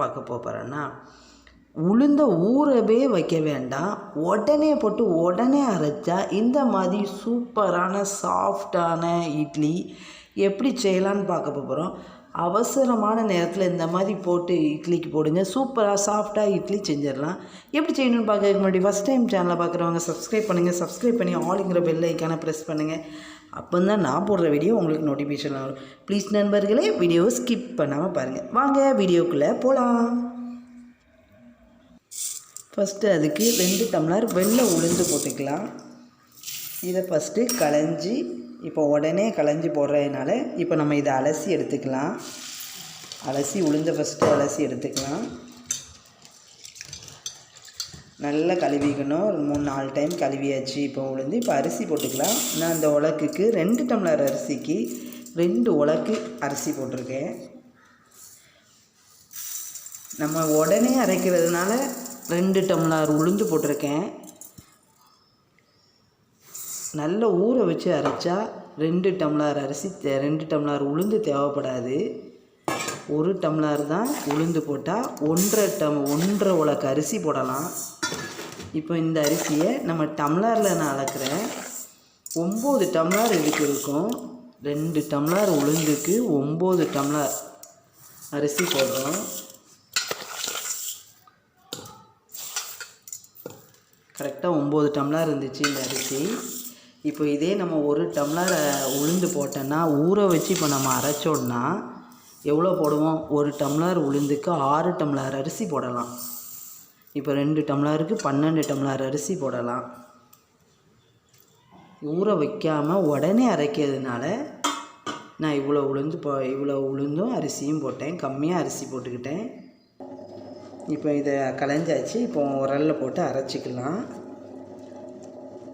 பார்க்க போகிறேன்னா உளுந்த ஊறவே வைக்க வேண்டாம். உடனே போட்டு உடனே அரைச்சா இந்த மாதிரி சூப்பரான சாஃப்டான இட்லி எப்படி செய்யலான்னு பார்க்க போகிறோம் அவசரமான நேரத்தில் இந்த மாதிரி போட்டு இட்லிக்கு போடுங்க. சூப்பராக சாஃப்டாக இட்லி செஞ்சிடலாம். எப்படி செய்யணும்னு பார்க்கறதுக்கு முன்னாடி ஃபஸ்ட் டைம் சேனலை பார்க்குறவங்க சப்ஸ்கிரைப் பண்ணுங்கள் சப்ஸ்கிரைப் பண்ணி ஆளுங்கிற பெல் ஐக்கானை ப்ரெஸ் பண்ணுங்கள் அப்போ தான் நான் போடுற வீடியோ உங்களுக்கு நோட்டிஃபிகேஷன் வரும். ப்ளீஸ் நண்பர்களே வீடியோவை ஸ்கிப் பண்ணாமல் பாருங்கள் வாங்க வீடியோக்குள்ளே போகலாம் ஃபஸ்ட்டு அதுக்கு ரெண்டு டம்ளர் வெள்ளை உளுந்து போட்டுக்கலாம். இதை ஃபஸ்ட்டு களைஞ்சி இப்போ உடனே களைஞ்சி போடுறதுனால இப்போ நம்ம இதை அலசி எடுத்துக்கலாம். அலசி உளுந்த ஃபஸ்ட்டு அலசி எடுத்துக்கலாம். நல்லா கழுவிக்கணும். ஒரு மூணு நாலு டைம் கழுவியாச்சு. இப்போ உளுந்து இப்போ அரிசி போட்டுக்கலாம். நான் அந்த உலக்குக்கு ரெண்டு டம்ளர் அரிசிக்கு ரெண்டு உலக்கு அரிசி போட்டிருக்கேன். நம்ம உடனே அரைக்கிறதுனால ரெண்டு டம்ளர் உளுந்து போட்டிருக்கேன். நல்லா ஊற வச்சு அரைச்சா ரெண்டு டம்ளர் அரிசி தே- ரெண்டு டம்ளர் உளுந்து தேவைப்படாது. ஒரு டம்ளர் தான் உளுந்து போட்டால் ஒன்றரை டம் ஒன்றரை உலக்கு அரிசி போடலாம். இப்போ இந்த அரிசியை நம்ம டம்ளரில் நான் அளக்குறேன். ஒம்பது டம்ளர் இதுக்கு இருக்கும். ரெண்டு டம்ளர் உளுந்துக்கு ஒம்பது டம்ளர் அரிசி போடுறோம். கரெக்டாக ஒம்பது டம்ளர் இருந்துச்சு இந்த அரிசி. இப்போ இதே நம்ம ஒரு டம்ளர் உளுந்து போட்டோன்னா ஊற வச்சு இப்போ நம்ம அரைச்சோன்னா எவ்வளோ போடுவோம்? ஒரு டம்ளர் உளுந்துக்கு ஆறு டம்ளர் அரிசி போடலாம். இப்போ ரெண்டு டம்ளருக்கு பன்னெண்டு டம்ளர் அரிசி போடலாம். ஊற வைக்காமல் உடனே அரைக்கிறதுனால நான் இவ்வளோ உளுந்து போ இவ்வளோ உளுந்தும் அரிசியும் போட்டேன். கம்மியாக அரிசி போட்டுக்கிட்டேன். இப்போ இதை களைஞ்சாச்சு. இப்போ உரலில் போட்டு அரைச்சிக்கலாம்.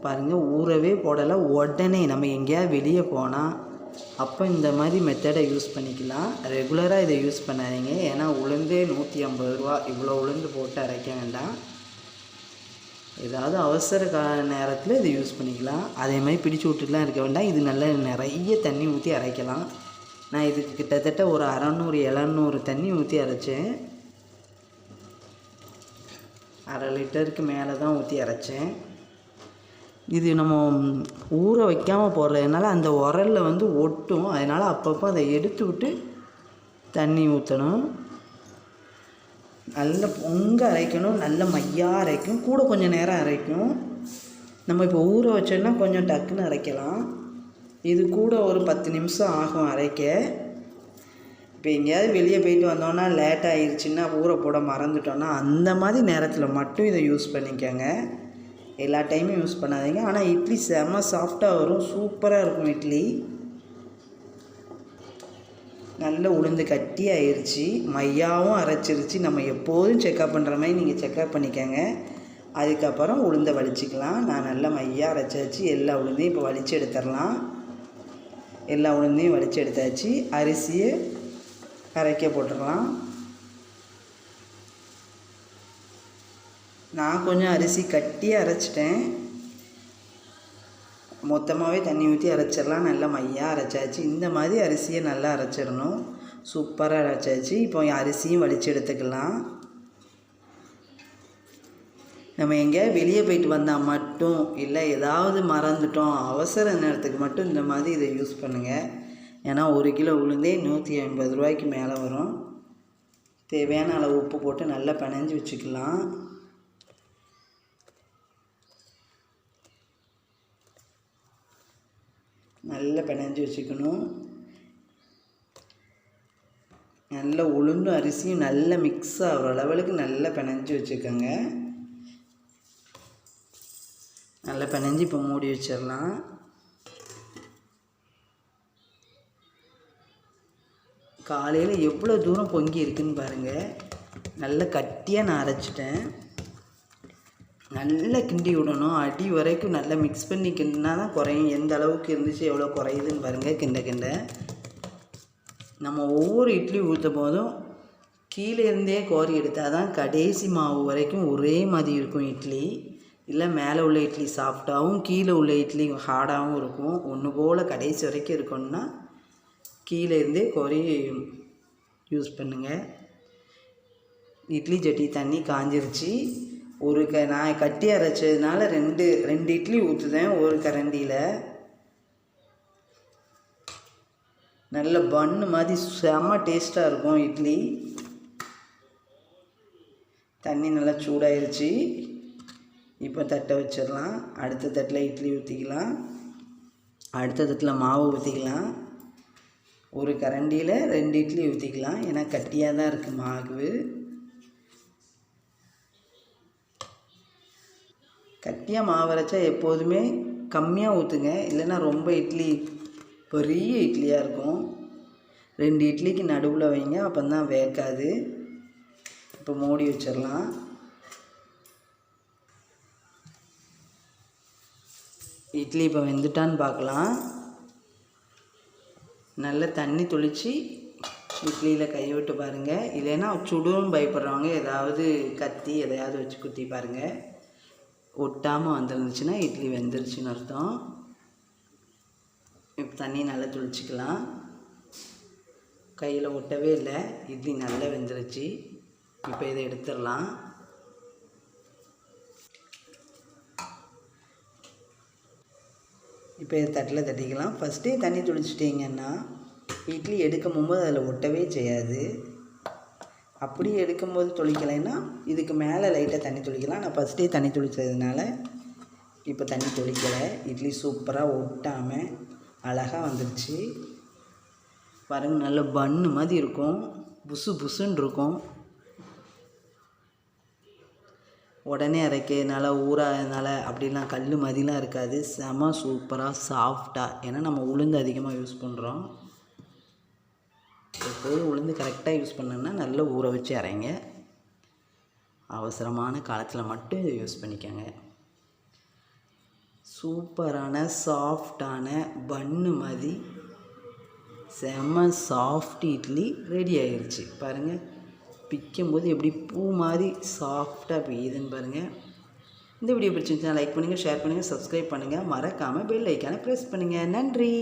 பாருங்கள் ஊறவே போடலை. உடனே நம்ம எங்கேயாவது வெளியே போனால் அப்போ இந்த மாதிரி மெத்தடை யூஸ் பண்ணிக்கலாம். ரெகுலராக இதை யூஸ் பண்ணாதீங்க. ஏன்னா உளுந்தே நூற்றி ஐம்பது ரூபா. இவ்வளோ உளுந்து போட்டு அரைக்க வேண்டாம். ஏதாவது அவசர கால நேரத்தில் இதை யூஸ் பண்ணிக்கலாம். அதே மாதிரி பிடிச்சு விட்டுட்டுலாம் இருக்க வேண்டாம். இது நல்லா நிறைய தண்ணி ஊற்றி அரைக்கலாம். நான் இதுக்கு கிட்டத்தட்ட ஒரு அறநூறு எழுநூறு தண்ணி ஊற்றி அரைச்சேன். அரை லிட்டருக்கு மேலே தான் ஊற்றி அரைச்சேன். இது நம்ம ஊற வைக்காமல் போடுறதுனால அந்த உரலில் வந்து ஒட்டும். அதனால் அப்பப்போ அதை எடுத்து விட்டு தண்ணி ஊற்றணும் நல்ல பொங்க அரைக்கணும். நல்ல மையாக அரைக்கும். கூட கொஞ்சம் நேரம் அரைக்கும். நம்ம இப்போ ஊற வச்சோன்னா கொஞ்சம் டக்குன்னு அரைக்கலாம். இது கூட ஒரு பத்து நிமிஷம் ஆகும் அரைக்க. இப்போ எங்கேயாவது வெளியே போயிட்டு வந்தோன்னா லேட் ஆயிடுச்சுன்னா ஊற போட மறந்துட்டோன்னா அந்த மாதிரி நேரத்தில் மட்டும் இதை யூஸ் பண்ணிக்கோங்க. எல்லா டைமும் யூஸ் பண்ணாதீங்க. ஆனால் இட்லி செம்ம சாஃப்டாக வரும். சூப்பராக இருக்கும் இட்லி. நல்ல உளுந்து கட்டி ஆயிடுச்சு மையாவும் அரைச்சிருச்சு. நம்ம எப்போதும் செக்கப் பண்ணுற மாதிரி நீங்கள் செக்கப் பண்ணிக்கோங்க. அதுக்கப்புறம் உளுந்தை வலிச்சிக்கலாம் நான் நல்லா மையாக அரைச்சாச்சு. எல்லா உளுந்தையும் இப்போ வலிச்சு எடுத்துடலாம். எல்லா உளுந்தையும் வலிச்சு எடுத்தாச்சு. அரிசியை அரைக்க போட்டுடலாம். நான் கொஞ்சம் அரிசி கட்டி அரைச்சிட்டேன். மொத்தமாகவே தண்ணி ஊற்றி அரைச்சிடலாம். நல்லா மையாக அரைச்சாச்சு. இந்த மாதிரி அரிசியை நல்லா அரைச்சிடணும். சூப்பராக அரைச்சாச்சு. இப்போ அரிசியும் வலிச்சு எடுத்துக்கலாம். நம்ம எங்கே வெளியே போயிட்டு வந்தால் மட்டும் இல்லை ஏதாவது மறந்துட்டோம் அவசர நேரத்துக்கு மட்டும் இந்த மாதிரி இதை யூஸ் பண்ணுங்கள் ஏன்னா ஒரு கிலோ உளுந்தே நூற்றி ஐம்பது ரூபாய்க்கு மேலே வரும். தேவையான அளவு உப்பு போட்டு நல்லா பிணைஞ்சி வச்சுக்கலாம். நல்லா பிணைஞ்சி வச்சுக்கணும். நல்ல உளுந்தும் அரிசியும் நல்லா மிக்ஸ் ஆகிற லெவலுக்கு நல்லா பிணைஞ்சி வச்சுக்கோங்க. நல்லா பிணைஞ்சி இப்போ மூடி வச்சிடலாம். காலையில் எவ்வளோ தூரம் பொங்கி இருக்குன்னு பாருங்கள் நல்லா கட்டியாக நான் அரைச்சிட்டேன். நல்லா கிண்டி விடணும். அடி வரைக்கும் நல்லா மிக்ஸ் பண்ணி கிண்டினா தான் குறையும். எந்த அளவுக்கு இருந்துச்சு எவ்வளோ குறையுதுன்னு பாருங்கள் கிண்ட கிண்ட. நம்ம ஒவ்வொரு இட்லி ஊற்றும் போதும் கீழே இருந்தே கோரி எடுத்தால் தான் கடைசி மாவு வரைக்கும் ஒரே மாதிரி இருக்கும் இட்லி. இல்லை மேலே உள்ள இட்லி சாஃப்டாகவும் கீழே உள்ள இட்லி ஹார்டாகவும் இருக்கும். ஒன்று போல் கடைசி வரைக்கும் இருக்கணும்னா கீழே இருந்தே கோரி யூஸ் பண்ணுங்கள் இட்லி சட்டி தண்ணி காஞ்சிருச்சு. ஒரு க நான் கட்டி அரைச்சதுனால ரெண்டு ரெண்டு இட்லி ஊற்றுதேன் ஒரு கரண்டியில். நல்ல பன்னு மாதிரி செம்ம டேஸ்ட்டாக இருக்கும் இட்லி. தண்ணி நல்லா சூடாயிருச்சு. இப்போ தட்டை வச்சிடலாம். அடுத்த தட்டில் இட்லி ஊற்றிக்கலாம் அடுத்த தட்டில் மாவு ஊற்றிக்கலாம் ஒரு கரண்டியில் ரெண்டு இட்லி ஊற்றிக்கலாம் ஏன்னா கட்டியாக தான் இருக்குது மாவு. கட்டியாக மாவு அரைச்சா எப்போதுமே கம்மியாக ஊற்றுங்க இல்லைன்னா ரொம்ப இட்லி பெரிய இட்லியாக இருக்கும். ரெண்டு இட்லிக்கு நடுவில் வைங்க அப்போ தான் வேக்காது இப்போ மூடி வச்சிடலாம். இட்லி இப்போ வெந்துட்டான்னு பார்க்கலாம் நல்ல தண்ணி தொளித்து இட்லியில் கை விட்டு பாருங்கள் இல்லைன்னா சுடும் பயப்படுறவங்க ஏதாவது கத்தி எதையாவது வச்சு குத்தி பாருங்கள் ஒட்டாமல் வந்துருந்துச்சுன்னா இட்லி வெந்துருச்சுன்னு அர்த்தம். இப்போ தண்ணி நல்லா துளிச்சிக்கலாம். கையில் ஒட்டவே இல்லை. இட்லி நல்லா வெந்துருச்சு. இப்போ இதை எடுத்துடலாம். இப்போ இதை தட்டில் தட்டிக்கலாம். ஃபஸ்ட்டே தண்ணி துளிச்சிட்டிங்கன்னா இட்லி எடுக்கும் போது அதில் ஒட்டவே செய்யாது. அப்படி எடுக்கும்போது தொளிக்கலைன்னா இதுக்கு மேலே லைட்டாக தண்ணி தொளிக்கலாம். நான் ஃபஸ்ட்டே தண்ணி தொளித்ததுனால இப்போ தண்ணி தொளிக்கலை. இட்லி சூப்பராக ஒட்டாமல் அழகாக வந்துருச்சு. பாருங்க நல்ல பண்ணு மாதிரி இருக்கும். புசு புசுன்னு இருக்கும். உடனே அரைக்கிறதுனால ஊறாதனால அப்படிலாம் கல் மாதிரிலாம் இருக்காது. செம சூப்பராக சாஃப்டாக ஏன்னா நம்ம உளுந்து அதிகமாக யூஸ் பண்ணுறோம் எப்போதும் உளுந்து கரெக்டாக யூஸ் பண்ணுன்னா நல்லா ஊற வச்சு அரைங்க. அவசரமான காலத்தில் மட்டும் இதை யூஸ் பண்ணிக்கோங்க. சூப்பரான சாஃப்டான பன்னு மாதிரி செம்ம சாஃப்ட் இட்லி ரெடி ஆயிருச்சு. பாருங்கள் பிக்கும்போது எப்படி பூ மாதிரி சாஃப்டாக பெய்யுதுன்னு பாருங்கள் இந்த வீடியோ பிடிச்சிருந்துச்சுன்னா லைக் பண்ணுங்கள் ஷேர் பண்ணுங்கள் சப்ஸ்கிரைப் பண்ணுங்கள் மறக்காமல் பெல் ஐக்கானை ப்ரெஸ் பண்ணுங்கள் நன்றி!